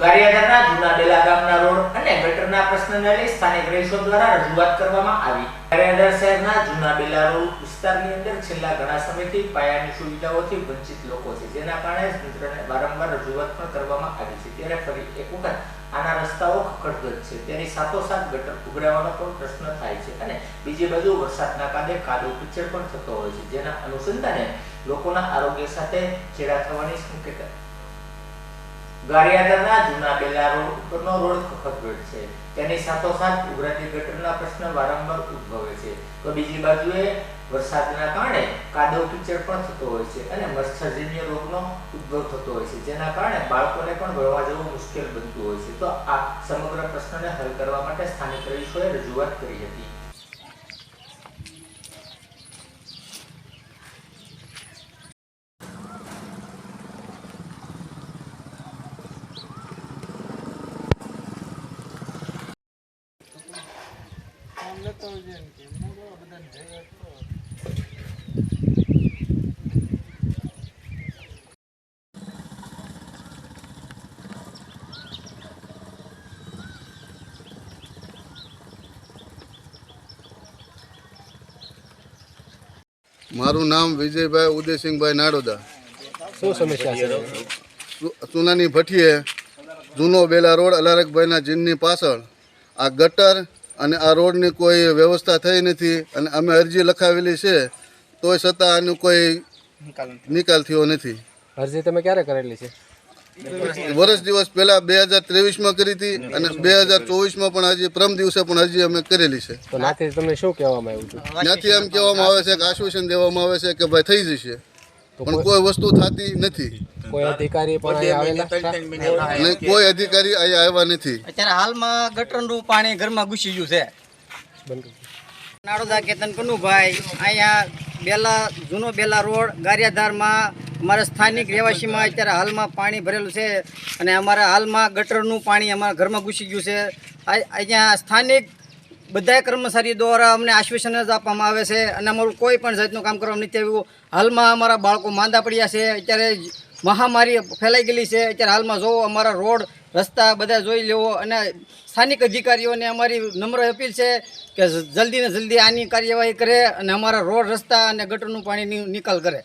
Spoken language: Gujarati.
ગારિયાધારના જૂના બેલા ગામના રોડ અને ગટરના પ્રશ્નને લઈ સ્થાનિક રહીશો દ્વારા રજૂઆત કરવામાં આવી. ગારિયાધાર શહેરના જૂના ડેલા રોડ વિસ્તારની અંદર છેલ્લા ઘણા સમયથી પાયાની સુવિધાઓથી વંચિત લોકો છે, જેના કારણે તંત્રને વારંવાર રજૂઆત પણ કરવામાં આવી છે. ત્યારે ફરી એક વખત આના રસ્તાઓ ખખડધજ છે. તેની સાથોસાથ ગટર ઉઘરાવાનો પણ પ્રશ્ન થાય છે અને બીજી બાજુ વરસાદના કારણે કાદો કિચડ પણ થતો હોય છે, જેના અનુસંધાને લોકોના આરોગ્ય સાથે ચેડા થવાની સંકેત ગારિયાદરના જૂના બેલા રોડ ઉપરનો રોડ ખખડધજ છે. તેની સાથોસાથ ઉભરાતી ગટરના પ્રશ્ન વારંવાર ઉદ્ભવે છે. તો બીજી બાજુએ વરસાદના કારણે કાદવ કીચડ પણ થતો હોય છે અને મચ્છરજન્ય રોગનો ઉદ્ભવ થતો હોય છે. જેના કારણે બાળકોને પણ ભરવા જવું મુશ્કેલ બનતું હોય છે. તો આ સમગ્ર પ્રશ્નને હલ કરવા માટે સ્થાનિક રહીશોએ રજૂઆત કરી હતી. મારું નામ વિજયભાઈ ઉદયસિંહભાઈ નાડોદા. શું સમસ્યા છે? સુનાની ભઠ્ઠીએ જૂનો બેલા રોડ અલારકભાઈના જીનની પાછળ આ ગટર અને આ રોડની કોઈ વ્યવસ્થા થઈ નથી અને અમે અરજી લખાવેલી છે તોય છતાં આનું કોઈ નિકાલ થયો નથી. અરજી તમે ક્યારે કરેલી છે? વર્ષ દિવસ પહેલા બે હજાર ત્રેવીસમાં કરી હતી અને બે હજાર ચોવીસમાં પણ હજી પ્રમ દિવસે પણ અરજી અમે કરેલી છે. તો નાથી તમને શું કહેવામાં આવ્યું ત્યાંથી એમ કહેવામાં આવે છે કે આશ્વાસન દેવામાં આવે છે કે ભાઈ થઈ જશે. પણ કોઈ વસ્તુ થતી નથી. કોઈ અધિકારી પણ અહીં આવેલા? કોઈ અધિકારી અહીંયા આવ્યા નથી. અત્યારે હાલમાં ગટરનું પાણી ઘરમાં ઘૂસી ગયું છે. નાડોદા કેતન કનુભાઈ અહીંયા બેલા જૂનો બેલા રોડ ગારિયાધારમાં અમારા સ્થાનિક રહેવાસીમાં અત્યારે હાલમાં પાણી ભરેલું છે અને અમારા હાલમાં ગટરનું પાણી અમારા ઘરમાં ઘૂસી ગયું છે. અહીંયા સ્થાનિક બધા કર્મચારી દ્વારા અમને આશ્વાસન જ આપવામાં આવે છે અને અમારું કોઈ પણ જાતનું કામ કરવા નથી આવ્યું. હાલમાં અમારા બાળકો માંદા પડ્યા છે, અત્યારે મહામારી ફેલાઈ ગયેલી છે. અત્યારે હાલમાં જોવો અમારા રોડ, રસ્તા બધા જોઈ લેવો અને સ્થાનિક અધિકારીઓને અમારી નમ્ર અપીલ છે કે જલ્દીને જલ્દી આની કાર્યવાહી કરે અને અમારા રોડ, રસ્તા અને ગટરનું પાણીની નિકાલ કરે.